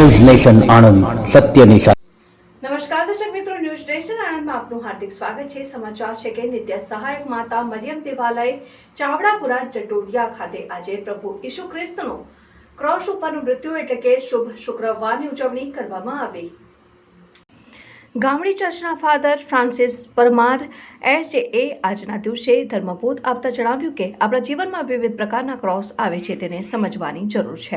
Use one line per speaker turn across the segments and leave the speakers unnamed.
News nation Anand સત્યની સાથે
નમસ્કાર દર્શક મિત્રો ન્યૂઝ નેશન આણંદમાં આપનું હાર્દિક સ્વાગત છે સમાચાર છે કે નિત્ય સહાયક માતા મરિયમ દેવાલય ચાવડાપુરા જટોડિયા ખાતે આજે પ્રભુ ઈસુ ખ્રિસ્તનો ક્રોસ ઉપરનું મૃત્યુ એટલે કે શુભ શુક્રવારની ઉજવણી કરવામાં આવી Gamdi ચર્ચના father Francis Parmar S A આજના દિવસે ધર્મબોધ આપતા જણાવ્યું કે, આપણા જીવનમાં વિવિધ પ્રકારના ક્રોસ આવે છે તેને સમજવાની જરૂર છે.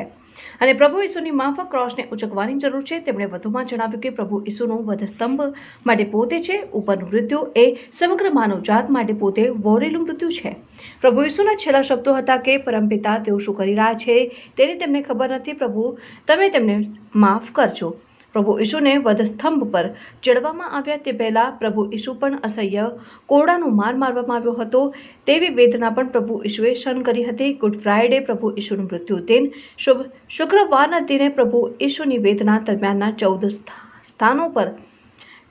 અને પ્રભુ ઈસુની માફક ક્રોસને ઉચકવાની જરૂર છે. તેમણે વધુમાં જણાવ્યું કે, પ્રભુ ઈસુનું વધસ્તંભ માટે પોતે છે. ઉપરનું મૃત્યુ એ સમગ્ર માનવજાત માટે પોતે વોરેલું મૃત્યુ છે. પ્રભુ ઈસુના છેલ્લા શબ્દો હતા કે, પરમપિતા તેઓ શું કરી રહ્યા છે તેની તેમને ખબર નથી. પ્રભુ, તમે તેમને માફ કરજો. પ્રભુ ઈશુને વધસ્તંભ પર ચડવામાં આવ્યા તે પહેલાં પ્રભુ ઈશુ પણ અસહ્ય કોરડાનું માર મારવામાં આવ્યો હતો. તેવી વેદના પણ પ્રભુ ઈશુએ સહન કરી હતી. ગુડ ફ્રાઇડે પ્રભુ ઈશુનું મૃત્યુ દિન. શુભ શુક્રવારના દિને પ્રભુ ઈશુની વેદના દરમિયાનના ચૌદ સ્થાનો પર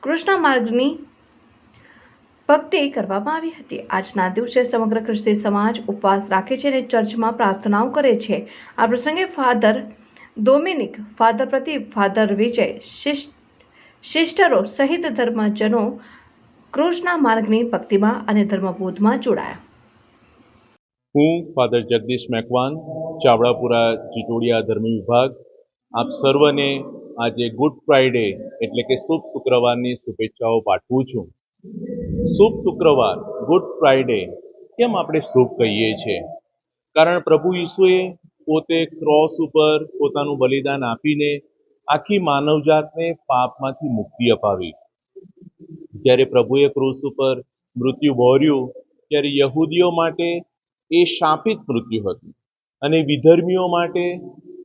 કૃષ્ણ માર્ગની ભક્તિ કરવામાં આવી હતી. આજના દિવસે સમગ્ર ખ્રિસ્તી સમાજ ઉપવાસ રાખે છે અને ચર્ચમાં પ્રાર્થનાઓ કરે છે. આ પ્રસંગે father Dominic father Pradeep father Vijay સિસ્ટરો સહિત ધર્મજનો કૃષ્ણ માર્ગની ભક્તિમાં અને ધર્મબોધમાં જોડાયા.
હું ફાધર જગદીશ મેકવાન, ચાવડાપુરા ચિચોડિયા ધર્મ વિભાગ. આપ સર્વને આજે ગુડ ફ્રાઇડે એટલે કે શુભ શુક્રવારની શુભેચ્છાઓ પાઠવું છું. શુભ શુક્રવાર, ગુડ ફ્રાઇડે કેમ આપણે શુભ કહીએ છીએ? કારણ પ્રભુ ઈસુએ પોતે ક્રોસ ઉપર પોતાનું બલિદાન આપીને આખી માનવજાતને પાપમાંથી મુક્તિ અપાવી. જ્યારે પ્રભુએ ક્રૂસ ઉપર મૃત્યુ વહોર્યું ત્યારે યહૂદીઓ માટે એ શાપિત મૃત્યુ હતું અને વિધર્મીઓ માટે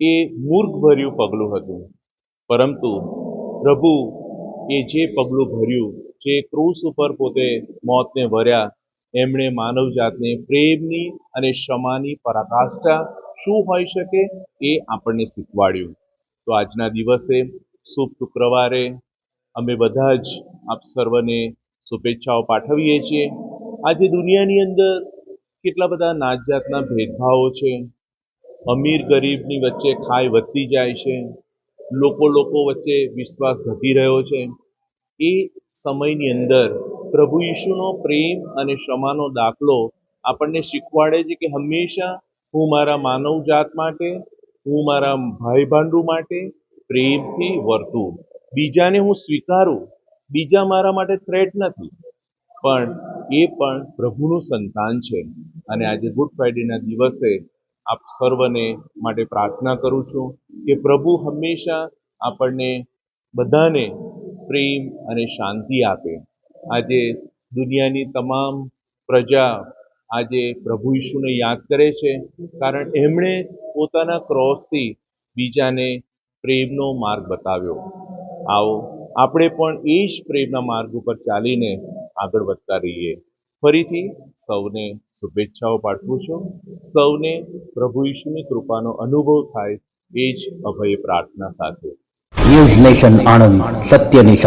એ મૂર્ખભર્યું પગલું હતું. પરંતુ પ્રભુ એ જે પગલું ભર્યું, જે ક્રૂસ ઉપર પોતે મોતને ભર્યા એમણે માનવજાતને પ્રેમની અને ક્ષમાની પરાકાષ્ઠા શું હોઈ શકે એ આપણને શીખવાડ્યું. તો આજના દિવસે શુભ શુક્રવારે અમે બધા જ આપ સર્વને શુભેચ્છાઓ પાઠવીએ છીએ. આજે દુનિયાની અંદર કેટલા બધા નાત જાતના ભેદભાવો છે. અમીર ગરીબની વચ્ચે ખાઈ વધતી જાય છે. લોકો લોકો વચ્ચે વિશ્વાસ ઘટી રહ્યો છે. એ સમયની અંદર પ્રભુ ઈશુનો પ્રેમ અને ક્ષમાનો દાખલો આપણને શીખવાડે છે કે હંમેશા હું મારા માનવજાત માટે, હું મારા ભાઈ ભાંડુ માટે પ્રેમથી વર્તું. બીજાને હું સ્વીકારું, બીજા મારા માટે થ્રેટ નથી. પણ એ પણ પ્રભુનું સંતાન છે. અને આજે ગુડ ફ્રાઇડેના દિવસે આપ સર્વને માટે પ્રાર્થના કરું છું કે પ્રભુ હંમેશા આપણને બધાને પ્રેમ અને શાંતિ આપે. આજે દુનિયાની તમામ પ્રજા આજે પ્રભુ ઈશુને યાદ કરે છે, કારણ એમણે પોતાના ક્રોસથી બીજાને પ્રેમનો માર્ગ બતાવ્યો. આવો, આપણે પણ એ જ પ્રેમના માર્ગ ઉપર ચાલીને આગળ વધતા રહીએ. ફરીથી સૌને શુભેચ્છાઓ પાઠવું છું. સૌને પ્રભુ ઈશુની કૃપાનો અનુભવ થાય એ જ અભય પ્રાર્થના સાથે.
ન્યૂઝ સત્યની